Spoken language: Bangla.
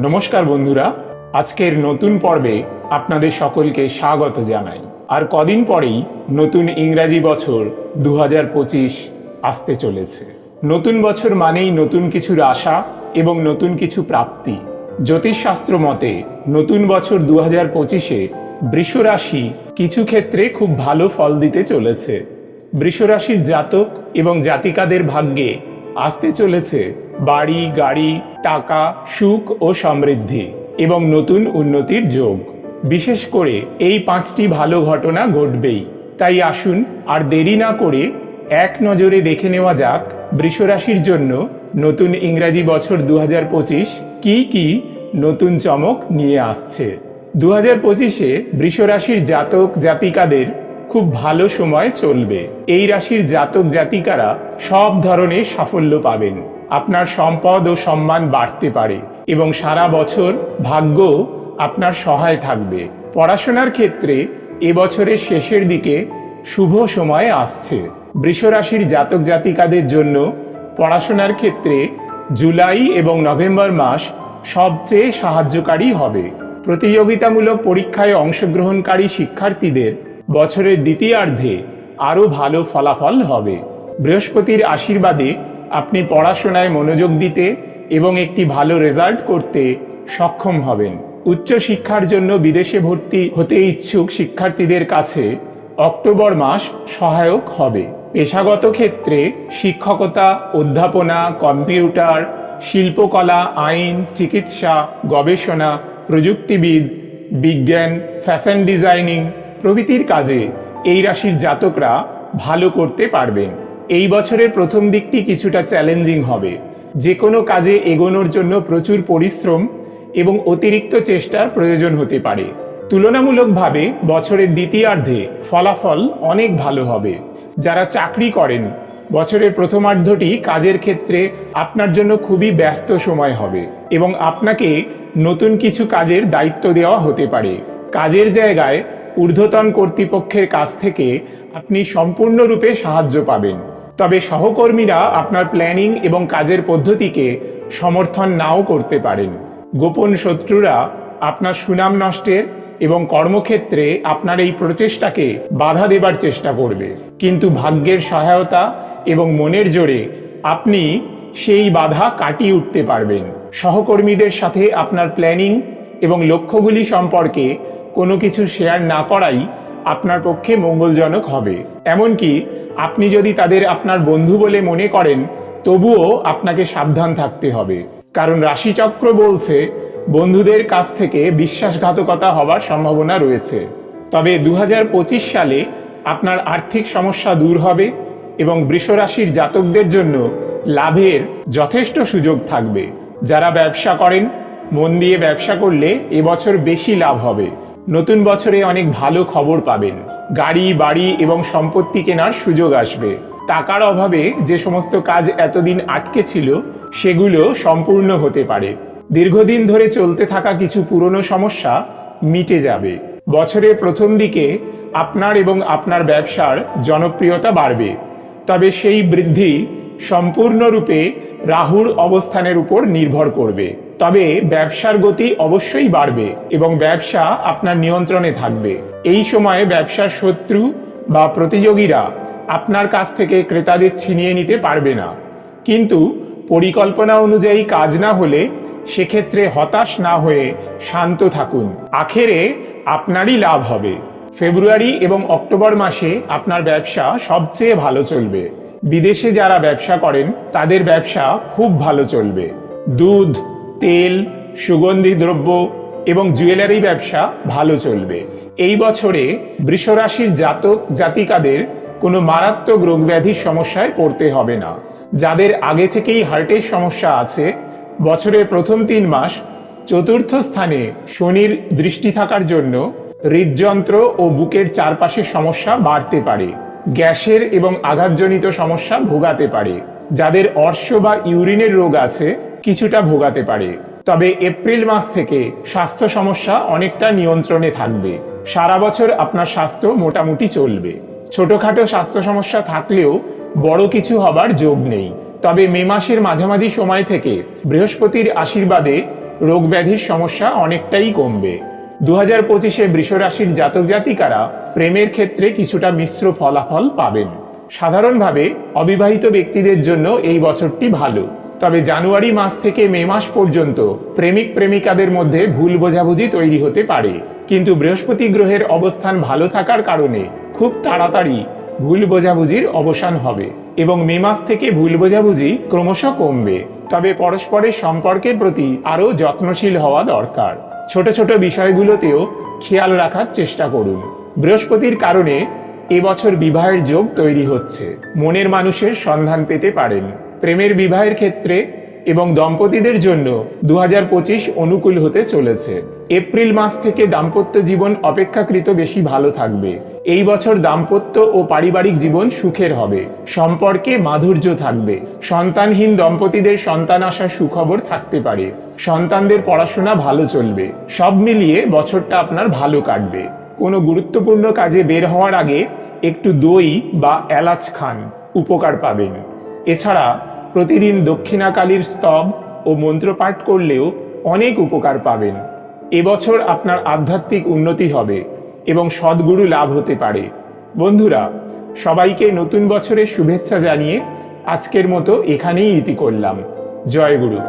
নমস্কার বন্ধুরা, আজকের নতুন পর্বে আপনাদের সকলকে স্বাগত জানাই। আর কদিন পরেই নতুন ইংরাজি বছর দু হাজার পঁচিশ আসতে চলেছে। নতুন বছর মানেই নতুন কিছুর আশা এবং নতুন কিছু প্রাপ্তি। জ্যোতিষশাস্ত্র মতে, নতুন বছর দু হাজার পঁচিশে বৃষরাশি কিছু ক্ষেত্রে খুব ভালো ফল দিতে চলেছে। বৃষরাশির জাতক এবং জাতিকাদের ভাগ্যে আসতে চলেছে বাড়ি, গাড়ি, টাকা, সুখ ও সমৃদ্ধি এবং নতুন উন্নতির যোগ। বিশেষ করে এই পাঁচটি ভালো ঘটনা ঘটবেই। তাই আসুন আর দেরি না করে এক নজরে দেখে নেওয়া যাক বৃষরাশির জন্য নতুন ইংরাজি বছর দু হাজার পঁচিশ কি কি নতুন চমক নিয়ে আসছে। দু হাজার পঁচিশে বৃষরাশির জাতক জাতিকাদের খুব ভালো সময় চলবে। এই রাশির জাতক জাতিকারা সব ধরনের সাফল্য পাবেন। আপনার সম্পদ ও সম্মান বাড়তে পারে এবং সারা বছর ভাগ্য আপনার সহায় থাকবে। পড়াশোনার ক্ষেত্রে এবছরের শেষের দিকে শুভ সময় আসছে। বৃষরাশির জাতক জাতিকাদের জন্য পড়াশোনার ক্ষেত্রে জুলাই এবং নভেম্বর মাস সবচেয়ে সাহায্যকারী হবে। প্রতিযোগিতামূলক পরীক্ষায় অংশগ্রহণকারী শিক্ষার্থীদের বছরের দ্বিতীয়ার্ধে আরও ভালো ফলাফল হবে। বৃহস্পতির আশীর্বাদে আপনি পড়াশোনায় মনোযোগ দিতে এবং একটি ভালো রেজাল্ট করতে সক্ষম হবেন। উচ্চ শিক্ষার জন্য বিদেশে ভর্তি হতে ইচ্ছুক শিক্ষার্থীদের কাছে অক্টোবর মাস সহায়ক হবে। পেশাগত ক্ষেত্রে শিক্ষকতা, অধ্যাপনা, কম্পিউটার, শিল্পকলা, আইন, চিকিৎসা, গবেষণা, প্রযুক্তিবিদ, বিজ্ঞান, ফ্যাশন ডিজাইনিং প্রভৃতির কাজে এই রাশির জাতকরা ভালো করতে পারবেন। এই বছরের প্রথম দিকটি কিছুটা চ্যালেঞ্জিং হবে। যে কোনো কাজে এগোনোর জন্য প্রচুর পরিশ্রম এবং অতিরিক্ত চেষ্টার প্রয়োজন হতে পারে। তুলনামূলকভাবে বছরের দ্বিতীয়ার্ধে ফলাফল অনেক ভালো হবে। যারা চাকরি করেন, বছরের প্রথমার্ধটি কাজের ক্ষেত্রে আপনার জন্য খুবই ব্যস্ত সময় হবে এবং আপনাকে নতুন কিছু কাজের দায়িত্ব দেওয়া হতে পারে। কাজের জায়গায় ঊর্ধ্বতন কর্তৃপক্ষের কাছ থেকে আপনি সম্পূর্ণরূপে সাহায্য পাবেন। তবে সহকর্মীরা আপনার প্ল্যানিং এবং কাজের পদ্ধতিকে সমর্থন নাও করতে পারেন। গোপন শত্রুরা আপনার সুনাম নষ্টের এবং কর্মক্ষেত্রে আপনার এই প্রচেষ্টাকে বাধা দেবার চেষ্টা করবে। কিন্তু ভাগ্যের সহায়তা এবং মনের জোরে আপনি সেই বাধা কাটিয়ে উঠতে পারবেন। সহকর্মীদের সাথে আপনার প্ল্যানিং এবং লক্ষ্যগুলি সম্পর্কে কোনো কিছু শেয়ার না করাই আপনার পক্ষে মঙ্গলজনক হবে। এমনকি আপনি যদি তাদের আপনার বন্ধু বলে মনে করেন, তবুও আপনাকে সাবধান থাকতে হবে। কারণ রাশিচক্র বলছে, বন্ধুদের কাছ থেকে বিশ্বাসঘাতকতা হবার সম্ভাবনা রয়েছে। তবে দু হাজার পঁচিশ সালে আপনার আর্থিক সমস্যা দূর হবে এবং বৃষরাশির জাতকদের জন্য লাভের যথেষ্ট সুযোগ থাকবে। যারা ব্যবসা করেন, মন দিয়ে ব্যবসা করলে এবছর বেশি লাভ হবে। নতুন বছরে অনেক ভালো খবর পাবেন। গাড়ি, বাড়ি এবং সম্পত্তি কেনার সুযোগ আসবে। টাকার অভাবে যে সমস্ত কাজ এতদিন আটকে ছিল, সেগুলো সম্পূর্ণ হতে পারে। দীর্ঘদিন ধরে চলতে থাকা কিছু পুরনো সমস্যা মিটে যাবে। বছরের প্রথম দিকে আপনার এবং আপনার ব্যবসার জনপ্রিয়তা বাড়বে। তবে সেই বৃদ্ধি সম্পূর্ণরূপে রাহুর অবস্থানের উপর নির্ভর করবে। তবে ব্যবসার গতি অবশ্যই বাড়বে এবং ব্যবসা আপনার নিয়ন্ত্রণে থাকবে। এই সময়ে ব্যবসার শত্রু বা প্রতিযোগীরা আপনার কাছ থেকে ক্রেতাদের ছিনিয়ে নিতে পারবে না। কিন্তু পরিকল্পনা অনুযায়ী কাজ না হলে সেক্ষেত্রে হতাশ না হয়ে শান্ত থাকুন। আখেরে আপনারই লাভ হবে। ফেব্রুয়ারি এবং অক্টোবর মাসে আপনার ব্যবসা সবচেয়ে ভালো চলবে। বিদেশে যারা ব্যবসা করেন, তাদের ব্যবসা খুব ভালো চলবে। দুধ তেল, সুগন্ধি দ্রব্য এবং জুয়েলারি ব্যবসা ভালো চলবে। এই বছরে বৃষরাশির জাতক জাতিকাদের কোনো মারাত্মক রোগব্যাধির সমস্যায় পড়তে হবে না। যাদের আগে থেকেই হার্টের সমস্যা আছে, বছরের প্রথম তিন মাস চতুর্থ স্থানে শনির দৃষ্টি থাকার জন্য হৃদযন্ত্র ও বুকের চারপাশের সমস্যা বাড়তে পারে। গ্যাসের এবং আঘাতজনিত সমস্যা ভোগাতে পারে। যাদের অর্শ বা ইউরিনের রোগ আছে কিছুটা ভোগাতে পারে। তবে এপ্রিল মাস থেকে স্বাস্থ্য সমস্যা অনেকটা নিয়ন্ত্রণে থাকবে। সারা বছর আপনার স্বাস্থ্য মোটামুটি চলবে। ছোটখাটো স্বাস্থ্য সমস্যা থাকলেও বড় কিছু হবার যোগ নেই। তবে মে মাসের মাঝামাঝি সময় থেকে বৃহস্পতির আশীর্বাদে রোগ ব্যাধির সমস্যা অনেকটাই কমবে। দু হাজার পঁচিশে বৃষরাশির জাতক জাতিকারা প্রেমের ক্ষেত্রে কিছুটা মিশ্র ফলাফল পাবেন। সাধারণভাবে অবিবাহিত ব্যক্তিদের জন্য এই বছরটি ভালো। তবে জানুয়ারি মাস থেকে মে মাস পর্যন্ত প্রেমিক প্রেমিকাদের মধ্যে ভুল বোঝাবুঝি তৈরি হতে পারে। কিন্তু বৃহস্পতি গ্রহের অবস্থান ভালো থাকার কারণে খুব তাড়াতাড়ি ভুল বোঝাবুঝির অবসান হবে এবং মে মাস থেকে ভুল বোঝাবুঝি ক্রমশ কমবে। তবে পরস্পরের সম্পর্কের প্রতি আরও যত্নশীল হওয়া দরকার। ছোট ছোট বিষয়গুলোতেও খেয়াল রাখার চেষ্টা করুন। বৃহস্পতির কারণে এবছর বিবাহের যোগ তৈরি হচ্ছে। মনের মানুষের সন্ধান পেতে পারেন। প্রেমের বিবাহের ক্ষেত্রে এবং দম্পতিদের জন্য দু হাজার পঁচিশ অনুকূল হতে চলেছে। এপ্রিল মাস থেকে দাম্পত্য জীবন অপেক্ষাকৃত বেশি ভালো থাকবে। এই বছর দাম্পত্য ও পারিবারিক জীবন সুখের হবে। সম্পর্কে মাধুর্য থাকবে। সন্তানহীন দম্পতিদের সন্তান আসার সুখবর থাকতে পারে। সন্তানদের পড়াশোনা ভালো চলবে। সব মিলিয়ে বছরটা আপনার ভালো কাটবে। কোনো গুরুত্বপূর্ণ কাজে বের হওয়ার আগে একটু দই বা এলাচ খান। উপকার পাবেন। এছাড়া প্রতিদিন দক্ষিণাকালীর স্তব ও মন্ত্রপাঠ করলেও অনেক উপকার পাবেন। এবছর আপনার আধ্যাত্মিক উন্নতি হবে এবং সদ্গুরু লাভ হতে পারে। বন্ধুরা, সবাইকে নতুন বছরের শুভেচ্ছা জানিয়ে আজকের মতো এখানেই ইতি করলাম। জয় গুরু।